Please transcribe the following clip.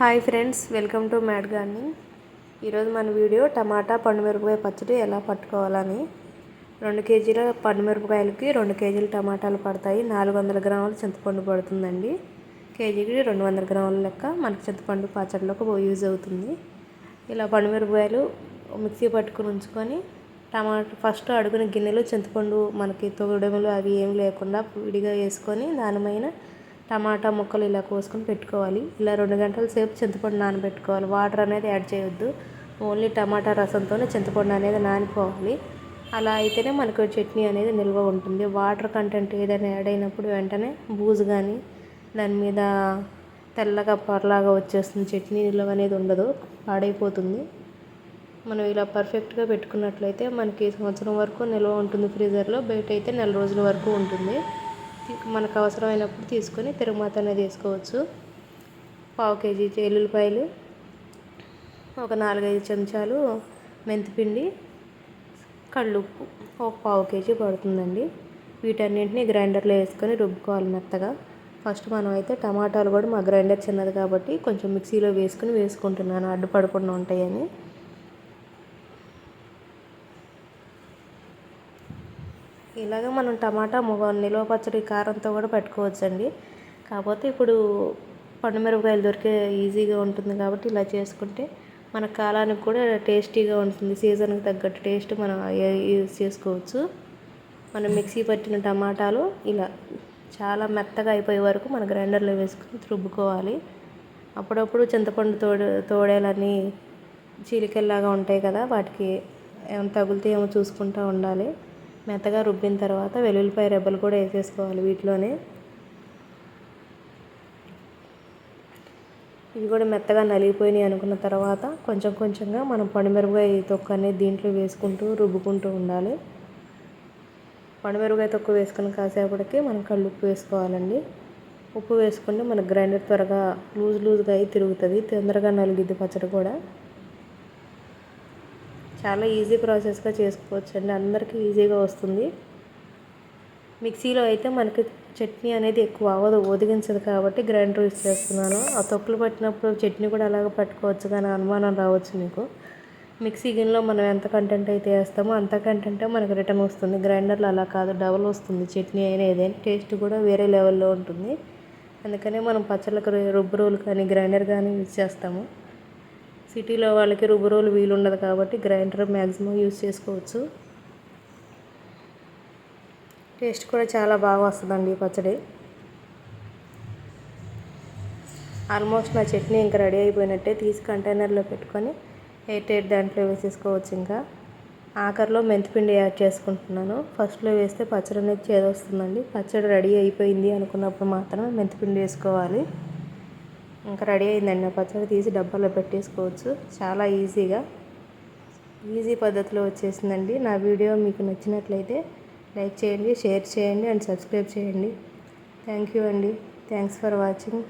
Hi friends welcome to mad gardening. ఈరోజు మన video టమాటా పండుమిరపకాయ పచ్చడి ఎలా పట్టుకోవాలని. రెండు కేజీల పండుమిరపకాయలకి రెండు కేజీల టమాటాలు పడతాయి. నాలుగు వందల గ్రాముల చింతపండు పడుతుందండి. కేజీకి రెండు వందల గ్రాముల లెక్క మనకి చింతపండు పచ్చడిలోకి యూజ్ అవుతుంది. ఇలా పండుమిరపకాయలు మిక్సీ పట్టుకుని ఉంచుకొని టమాటా ఫస్ట్ అడుగున గిన్నెలో చింతపండు మనకి తొగడములు అవి ఏం లేకుండా విడిగా వేసుకొని దానిపైన టమాటా ముక్కలు ఇలా కోసుకొని పెట్టుకోవాలి. ఇలా రెండు గంటల సేపు చింతపండు నానబెట్టుకోవాలి. వాటర్ అనేది యాడ్ చేయొద్దు. ఓన్లీ టమాటా రసంతోనే చింతపండు అనేది నానిపోవాలి. అలా అయితేనే మనకు చట్నీ అనేది నిల్వ ఉంటుంది. వాటర్ కంటెంట్ ఏదైనా యాడ్ అయినప్పుడు వెంటనే బూజు కానీ దాని మీద తెల్లగా పొరలాగా వచ్చేస్తుంది చట్నీ నిల్వ అనేది ఉండదు. పాడైపోతుంది. మనం ఇలా పర్ఫెక్ట్గా పెట్టుకున్నట్లయితే మనకి సంవత్సరం వరకు నిల్వ ఉంటుంది. ఫ్రీజర్లో బయట అయితే నెల రోజుల వరకు ఉంటుంది. మనకు అవసరమైనప్పుడు తీసుకొని తిరుమాత అనేది వేసుకోవచ్చు పావు కేజీ ఎల్లుల్లిపాయలు ఒక నాలుగైదు చెంచాలు మెంతిపిండి కళ్ళుప్పు ఒక పావు కేజీ పడుతుందండి. వీటన్నింటినీ గ్రైండర్లో వేసుకొని రుబ్బుకోవాలి మెత్తగా. ఫస్ట్ మనం అయితే టమాటాలు కూడా మా గ్రైండర్ చిన్నది కాబట్టి కొంచెం మిక్సీలో వేసుకుని వేసుకుంటున్నాను. అడ్డుపడకుండా ఉంటాయని. ఇలాగ మనం టమాటా నిల్వ పచ్చడి కారంతో కూడా పెట్టుకోవచ్చండి. కాకపోతే ఇప్పుడు పండుమిరపకాయలు దొరికే ఈజీగా ఉంటుంది కాబట్టి ఇలా చేసుకుంటే మన కాలానికి కూడా టేస్టీగా ఉంటుంది. సీజన్కి తగ్గట్టు టేస్ట్ మనం యూజ్ చేసుకోవచ్చు. మనం మిక్సీ పట్టిన టమాటాలు ఇలా చాలా మెత్తగా అయిపోయే వరకు మన గ్రైండర్లో వేసుకుని రుబ్బుకోవాలి. అప్పుడప్పుడు చింతపండు తోడు తోడేలని చీలికల్లాగా ఉంటాయి కదా వాటికి ఏమైనా తగులితే ఏమో చూసుకుంటూ ఉండాలి. మెత్తగా రుబ్బిన తర్వాత వెల్లుల్లిపాయ రెబ్బలు కూడా వేసేసుకోవాలి వీటిలోనే. ఇవి కూడా మెత్తగా నలిగిపోయినాయి అనుకున్న తర్వాత కొంచెం కొంచెంగా మనం పండుమిరపకాయ తొక్క అనేది దీంట్లో వేసుకుంటూ రుబ్బుకుంటూ ఉండాలి. పండుమిరపకాయ తొక్క వేసుకుని కాసేపటికి మనం కళ్ళు ఉప్పు వేసుకోవాలండి. ఉప్పు వేసుకుంటే మన గ్రైండర్ త్వరగా లూజ్ లూజ్గా అయి తిరుగుతుంది తొందరగా నలిగిద్ది పచ్చడి కూడా. చాలా ఈజీ ప్రాసెస్గా చేసుకోవచ్చు అండి అందరికీ ఈజీగా వస్తుంది. మిక్సీలో అయితే మనకి చట్నీ అనేది ఎక్కువ అవ్వదు ఒదిగించదు కాబట్టి గ్రైండర్ యూస్ చేస్తున్నాను. ఆ తొక్కులు పట్టినప్పుడు చట్నీ కూడా అలాగ పట్టుకోవచ్చు కానీ అనుమానం రావచ్చు మీకు. మిక్సీ గిన్నెలో మనం ఎంత కంటెంట్ అయితే వేస్తామో అంత కంటెంటే మనకు రిటర్న్ వస్తుంది. గ్రైండర్లో అలా కాదు డబల్ వస్తుంది చట్నీ అయినా ఏదైనా. టేస్ట్ కూడా వేరే లెవెల్లో ఉంటుంది. అందుకనే మనం పచ్చళ్ళకు రుబ్బు రోలు కానీ గ్రైండర్ కానీ యూజ్ చేస్తాము. సిటీలో వాళ్ళకి రుబ్బురోలు వీలు ఉండదు కాబట్టి గ్రైండర్ మ్యాక్సిమం యూస్ చేసుకోవచ్చు. టేస్ట్ కూడా చాలా బాగా వస్తుందండి పచ్చడి. ఆల్మోస్ట్ నా చట్నీ ఇంకా రెడీ అయిపోయినట్టే తీసి కంటైనర్లో పెట్టుకొని ఎయిట్ ఎయిట్ దాంట్లో వేసేసుకోవచ్చు ఇంకా. ఆఖరిలో మెంతిపిండి యాడ్ చేసుకుంటున్నాను. ఫస్ట్లో వేస్తే పచ్చడి అనేది చేదొస్తుందండి. పచ్చడి రెడీ అయిపోయింది అనుకున్నప్పుడు మాత్రమే మెంతిపిండి వేసుకోవాలి. ఇంకా రెడీ అయిందండి. ఆ పచ్చడి తీసి డబ్బాలో పెట్టేసుకోవచ్చు. చాలా ఈజీగా. ఈజీ పద్ధతిలో వచ్చేసిందండి. నా వీడియో మీకు నచ్చినట్లయితే లైక్ చేయండి షేర్ చేయండి అండ్ సబ్స్క్రైబ్ చేయండి. థ్యాంక్ యూ అండి. Thanks for watching.